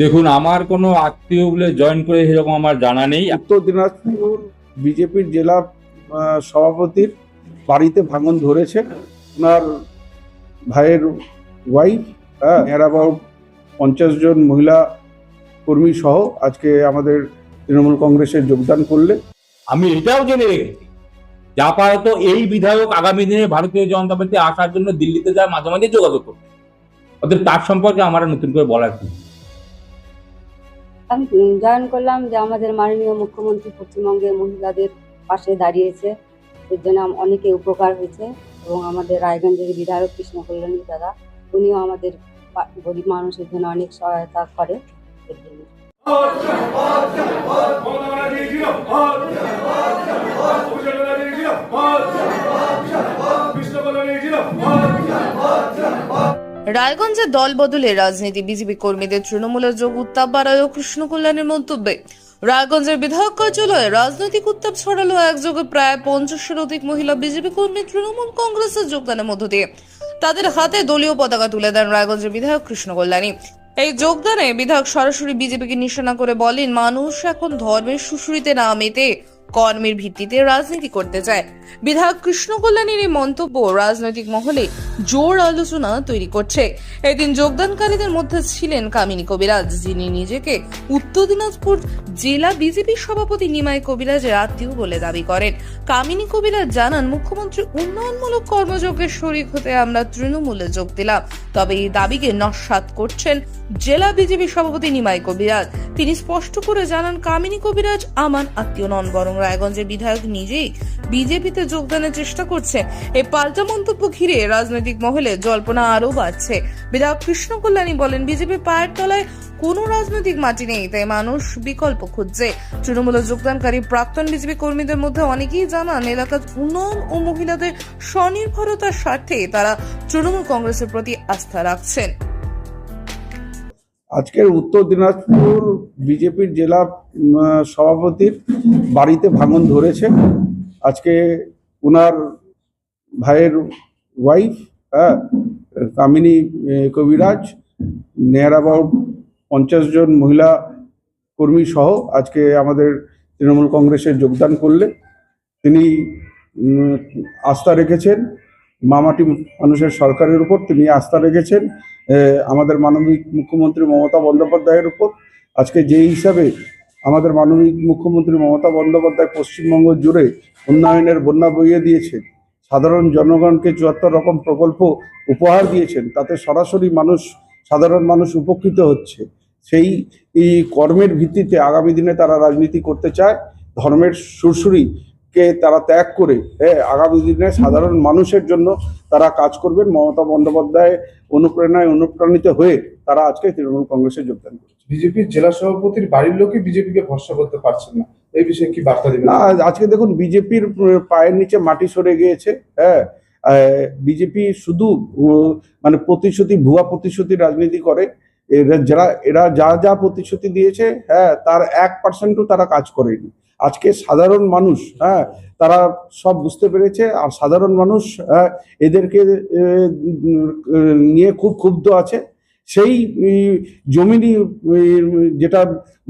দেখুন আমার কোনো আত্মীয় বলে জয়েন করে সেরকম আমার জানা নেই। উত্তর দিনাজপুর বিজেপির জেলা সভাপতির বাড়িতে ভাঙন ধরেছে। ওনার ভাইয়ের ওয়াইফ হ্যাঁ অ্যাবাউট পঞ্চাশ জন মহিলা কর্মী সহ আজকে আমাদের তৃণমূল কংগ্রেসে যোগদান করলে। আমি এটাও জেনে রেখেছি যে এই বিধায়ক আগামী দিনে ভারতীয় জনতা পার্টি আসার জন্য দিল্লিতে যায় মাঝে মাঝে যোগাযোগ করতে অতএব তার সম্পর্কে আমার নতুন করে বলার কি আমি জয়েন করলাম যে আমাদের মাননীয় মুখ্যমন্ত্রী পশ্চিমবঙ্গের মহিলাদের পাশে দাঁড়িয়েছে। এর জন্য অনেকে উপকার হয়েছে এবং আমাদের রায়গঞ্জের বিধায়ক কৃষ্ণ কল্যাণী দাদা, উনিও আমাদের গরিব মানুষের জন্য অনেক সহায়তা করে। এর জন্য। রায়গঞ্জে দল বদলে রাজনীতি বিজেপি কর্মীদের তৃণমূলের যোগ উত্তাপ বাড়ায় কৃষ্ণ কল্যাণের মন্তব্যে। রায়গঞ্জের বিধায়ক কার্যালয়ে রাজনৈতিক উত্তাপ ছড়ালো একযোগে প্রায় পঞ্চাশের অধিক মহিলা বিজেপি কর্মী তৃণমূল কংগ্রেসের যোগদানের মধ্য দিয়ে। তাদের হাতে দলীয় পতাকা তুলে দেন রায়গঞ্জের বিধায়ক কৃষ্ণ কল্যাণী এই যোগদানে বিধায়ক সরাসরি বিজেপিকে নিশানা করে বলেন, মানুষ এখন ধর্মের সুশুরিতে না মেতে কর্মের ভিত্তিতে রাজনীতি করতে চায়। বিধায়ক কৃষ্ণ কল্যাণীর এই মন্তব্য রাজনৈতিক মহলে জোর আলোচনা তৈরি করছে। এদিন যোগদানকারীদের মধ্যে ছিলেন কামিনী কবিরাজ, যিনি নিজেকে উত্তর দিনাজপুর জেলা বিজেপি সভাপতি নিমাই কবিরাজের আত্মীয় বলে দাবি করেন। কামিনী কবিরাজ জানান, মুখ্যমন্ত্রী উন্নয়নমূলক কর্মযজ্ঞের শরিক হতে আমরা তৃণমূলে যোগ দিলাম। তবে এই দাবিকে নস্বাত করছেন জেলা বিজেপি সভাপতি নিমাই কবিরাজ। তিনি স্পষ্ট করে জানান, কামিনী কবিরাজ আমার আত্মীয় নন, বরং রায়গঞ্জের বিধায়ক নিজেই বিজেপিতে যোগদানের চেষ্টা করছে। এই পাল্টা মন্তব্য ঘিরে রাজনৈতিক মহলে জল্পনা আরও বাড়ছে। বিধায়ক কৃষ্ণ কল্যাণী বলেন, বিজেপি পায়ের তলায় কোনো রাজনৈতিক মাটি নেই, তাই মানুষ বিকল্প খুঁজছে। তৃণমূলে যোগদানকারী প্রাক্তন বিজেপি কর্মীদের মধ্যে অনেকেই জানান, এলাকার উন্নয়ন ও মহিলাদের স্বনির্ভরতার স্বার্থে তারা তৃণমূল কংগ্রেসের প্রতি আস্থা রাখছেন। আজকের উত্তর দিনাজপুর বিজেপির জেলা সভাপতির বাড়িতে ভাঙন ধরেছে। আজকে ওনার ভাইয়ের ওয়াইফ হ্যাঁ কামিনী কবিরাজ নেয়ার অ্যাবাউট পঞ্চাশ জন মহিলা কর্মী সহ আজকে আমাদের তৃণমূল কংগ্রেসে যোগদান করলে। তিনি আস্থা রেখেছেন। মামাটি মানুষের সরকারের উপর তিনি আস্থা রেখেছেন। আমাদের মানবিক মুখ্যমন্ত্রী মমতা বন্দ্যোপাধ্যায়ের উপর। আজকে যে হিসাবে আমাদের মানবিক মুখ্যমন্ত্রী মমতা বন্দ্যোপাধ্যায় পশ্চিমবঙ্গ জুড়ে উন্নয়নের বন্যা বইয়ে দিয়েছেন, সাধারণ জনগণকে চুয়াত্তর রকম প্রকল্প উপহার দিয়েছেন, তাতে সরাসরি মানুষ, সাধারণ মানুষ উপকৃত হচ্ছে। সেই কর্মের ভিত্তিতে আগামী দিনে তারা রাজনীতি করতে চায়, ধর্মের সুরসুরিকে তারা ত্যাগ করে হ্যাঁ আগামী দিনে সাধারণ মানুষের জন্য তারা কাজ করবেন। মমতা বন্দ্যোপাধ্যায় অনুপ্রেরণায় অনুপ্রাণিত হয়ে তারা আজকে তৃণমূল কংগ্রেসে যোগদান করেছে। বিজেপির জেলা সভাপতির বাড়ির লোকই বিজেপিকে ভরসা করতে পারছেন না। এই বিষয়ে কি বার্তা দিবেন? না আজকে দেখুন বিজেপির পায়ের নিচে মাটি সরে গিয়েছে হ্যাঁ। বিজেপি শুধু মানে প্রতিশ্রুতি ভুয়া প্রতিশ্রুতি রাজনীতি করে। যারা এরা যা যা প্রতিশ্রুতি দিয়েছে হ্যাঁ তার এক পার্সেন্টও তারা কাজ করেনি। আজকে সাধারণ মানুষ হ্যাঁ তারা সব বুঝতে পেরেছে আর সাধারণ মানুষ হ্যাঁ, এদেরকে নিয়ে খুব ক্ষুব্ধ আছে। সেই জমিনি যেটা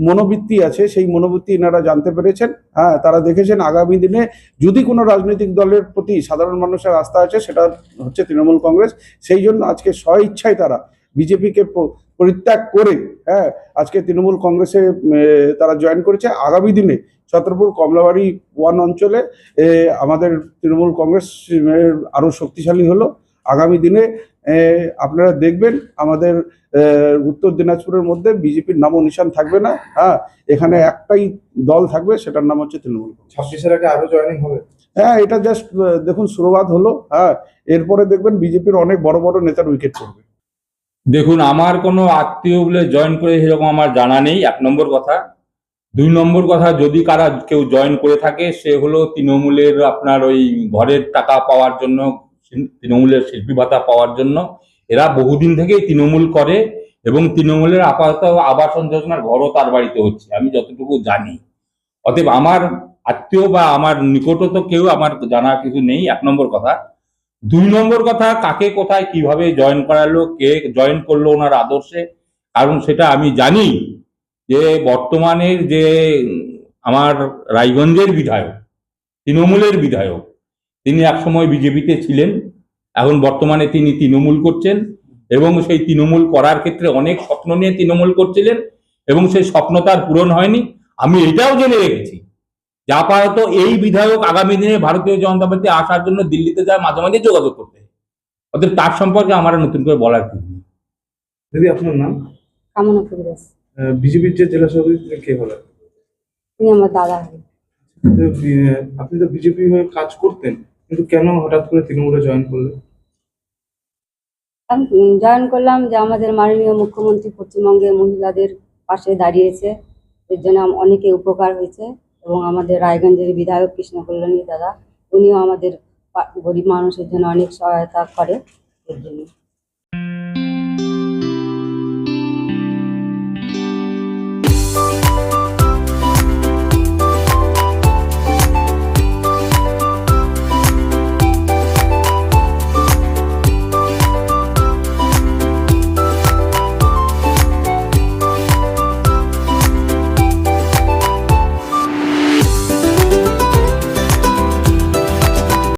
মনোবৃত্তি আছে সেই মনোবৃত্তি এনারা জানতে পেরেছেন হ্যাঁ তারা দেখেছেন আগামী দিনে যদি কোনো রাজনৈতিক দলের প্রতি সাধারণ মানুষের আস্থা আছে সেটা হচ্ছে তৃণমূল কংগ্রেস। সেই জন্য আজকে স্ব ইচ্ছায় তারা বিজেপিকে পরিত্যাগ করে হ্যাঁ আজকে তৃণমূল কংগ্রেসে তারা জয়েন করেছে। আগামী দিনে ছত্রপুর কমলাবাড়ি ওয়ান অঞ্চলে এ, আমাদের তৃণমূল কংগ্রেস এর আরও শক্তিশালী হলো। আগামী দিনে আপনারা দেখবেন আমাদের উত্তর দিনাজপুরের মধ্যে বিজেপির নামও নিশান থাকবে না হ্যাঁ এখানে একটাই দল থাকবে সেটার নাম হচ্ছে তৃণমূল। ছাব্বিশের আগে আরও জয়েনিং হবে? হ্যাঁ এটা জাস্ট দেখুন শুরুবাদ হলো হ্যাঁ এরপরে দেখবেন বিজেপির অনেক বড় বড় নেতার উইকেট পড়বে দেখুন, আমার কোনো আত্মীয় বলে জয়েন করে সেরকম আমার জানা নেই, এক নম্বর কথা। দুই নম্বর কথা, যদি কারা কেউ জয়েন করে থাকে, সে হলো তৃণমূলের আপনার ওই ঘরের টাকা পাওয়ার জন্য, তৃণমূলের শিল্পী ভাতা পাওয়ার জন্য। এরা বহুদিন থেকেই তৃণমূল করে এবং তৃণমূলের আপাতত আবাসন যোজনার ঘরও তার বাড়িতে হচ্ছে, আমি যতটুকু জানি। অতএব আমার আত্মীয় বা আমার নিকটত কেউ আমার জানা কিছু নেই, এক নম্বর কথা। দুই নম্বর কথা, কাকে কোথায় কীভাবে জয়েন করালো, কে জয়েন করল ওনার আদর্শে? কারণ সেটা আমি জানি যে বর্তমানের যে আমার রায়গঞ্জের বিধায়ক, তৃণমূলের বিধায়ক, তিনি একসময় বিজেপিতে ছিলেন, এখন বর্তমানে তিনি তৃণমূল করছেন এবং সেই তৃণমূল করার ক্ষেত্রে অনেক স্বপ্ন নিয়ে তৃণমূল করছিলেন এবং সেই স্বপ্ন তার পূরণ হয়নি। আমি এটাও জেনে রেখেছি যে আপাতত এই বিধায়ক আগামী দিনে ভারতীয় জনতা পার্টি আসার জন্য দিল্লিতে যায় মাঝে মাঝে যোগাযোগ করতে। অতএব তার সম্পর্কে আমার নতুন করে বলার নেই। দিদি আপনার নাম? কামনা বিজেপির যে জেলা সভাপতি কে হলেন তিনি আমার দাদা আপনি তো বিজেপি হয়ে কাজ করতেন কিন্তু কেন হঠাৎ করে তৃণমূলে জয়েন করলেন? আমি জয়েন করলাম যে আমাদের মাননীয় মুখ্যমন্ত্রী পশ্চিমবঙ্গে মহিলাদের পাশে দাঁড়িয়েছে এর জন্য অনেকে উপকার হয়েছে। এবং আমাদের রায়গঞ্জের বিধায়ক কৃষ্ণ কল্যাণী দাদা, উনিও আমাদের গরিব মানুষের জন্য অনেক সহায়তা করে এর জন্য।